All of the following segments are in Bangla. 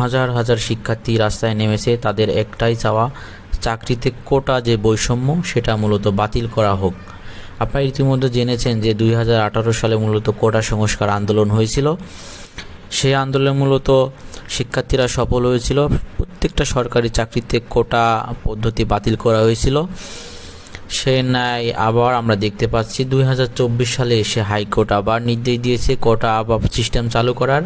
হাজার হাজার শিক্ষার্থী রাস্তায় নেমেছে। তাদের একটাই চাওয়া, চাকরিতে কোটা যে বৈষম্য, সেটা মূলত বাতিল করা হোক। আপনারা ইতিমধ্যে জেনেছেন যে দুই হাজার আঠারো সালে মূলত কোটা সংস্কার আন্দোলন হয়েছিল। সেই আন্দোলনে মূলত শিক্ষার্থীরা সফল হয়েছিল। প্রত্যেকটা সরকারি চাকরিতে কোটা পদ্ধতি বাতিল করা হয়েছিল। সে ন্যায় আবার আমরা দেখতে পাচ্ছি, দুই হাজার চব্বিশ সালে এসে হাইকোর্ট আবার নির্দেশ দিয়েছে কোটা আবার সিস্টেম চালু করার।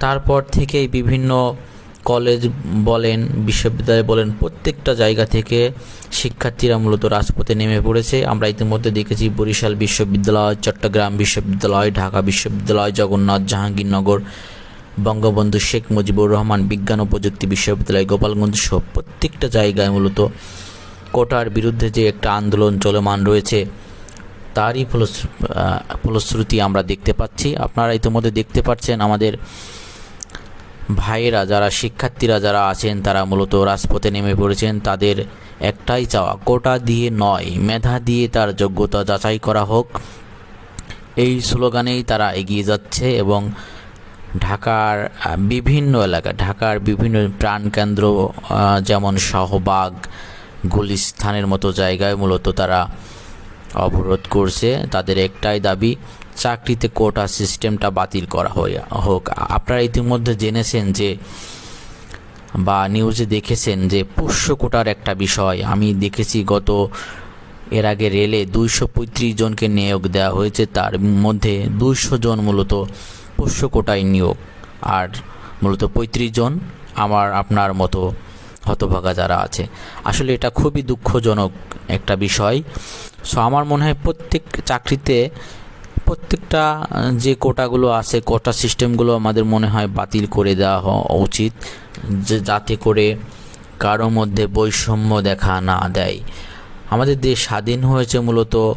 তারপর থেকেই বিভিন্ন কলেজ বলেন, বিশ্ববিদ্যালয় বলেন, প্রত্যেকটা জায়গা থেকে শিক্ষার্থীরা মূলত রাজপথে নেমে পড়েছে। আমরা ইতিমধ্যে দেখেছি বরিশাল বিশ্ববিদ্যালয়, চট্টগ্রাম বিশ্ববিদ্যালয়, ঢাকা বিশ্ববিদ্যালয়, জগন্নাথ, জাহাঙ্গীরনগর, বঙ্গবন্ধু শেখ মুজিবুর রহমান বিজ্ঞান ও প্রযুক্তি বিশ্ববিদ্যালয়, গোপালগঞ্জ সহ প্রত্যেকটা জায়গায় মূলত কোটার বিরুদ্ধে যে একটা আন্দোলন চলমান রয়েছে, তারই ফলশ্রু- ফলশ্রুতি আমরা দেখতে পাচ্ছি। আপনারা ইতিমধ্যে দেখতে পাচ্ছেন আমাদের ভাইয়েরা, যারা শিক্ষার্থীরা যারা আছেন, তারা মূলত রাজপথে নেমে পড়েছেন। তাদের একটাই চাওয়া, কোটা দিয়ে নয়, মেধা দিয়ে তার যোগ্যতা যাচাই করা হোক। এই স্লোগানেই তারা এগিয়ে যাচ্ছে এবং ঢাকার বিভিন্ন এলাকা, ঢাকার বিভিন্ন প্রাণকেন্দ্র যেমন শাহবাগ গুলিস্থানের মতো জায়গায় মূলত তারা অবরোধ করছে। তাদের একটাই দাবি চাকরিতে কোটা সিস্টেমটা বাতিল করা হোক। আপনারা ইতিমধ্যে জেনেছেন যে, বা নিউজে দেখেছেন যে, পোষ্য কোটার একটা বিষয়। আমি দেখেছি গত, এর আগে রেলে দুইশো পঁয়ত্রিশ জনকে নিয়োগ দেওয়া হয়েছে। তার মধ্যে দুইশো জন মূলত পোষ্য কোটায় নিয়োগ। আর মূলত পঁয়ত্রিশ জন আমার, আপনার মতো হতভাগা যারা আছে। আসলে এটা খুবই দুঃখজনক একটা বিষয়। সো, আমার মনে হয় প্রত্যেক চাকরিতে প্রত্যেকটা যে কোটাগুলো আছে, কোটা সিস্টেমগুলো আমাদের মনে হয় বাতিল করে দেওয়া হ- উচিত, যে যাতে করে কারও মধ্যে বৈষম্য দেখা না দেয়। আমাদের দেশ স্বাধীন হয়েছে মূলত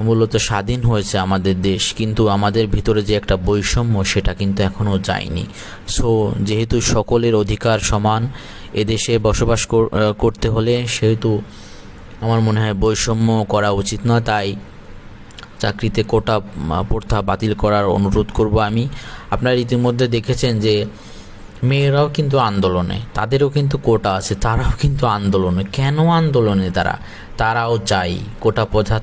মূলত স্বাধীন হয়েছে আমাদের দেশ, কিন্তু আমাদের ভিতরে যে একটা বৈষম্য সেটা কিন্তু এখনও যায়নি। সো, যেহেতু সকলের অধিকার সমান, এদেশে বসবাস করতে হলে সেহেতু আমার মনে হয় বৈষম্য করা উচিত নয়, তাই চাকরিতে কোটা প্রথা বাতিল করার অনুরোধ করব আমি। আপনারা ইতিমধ্যে দেখেছেন যে মেয়েরাও কিন্তু আন্দোলনে, তাদেরও কিন্তু কোটা আছে, তারাও কিন্তু আন্দোলনে। কেন আন্দোলনে তারা? তারাও চাই কোটা প্রথা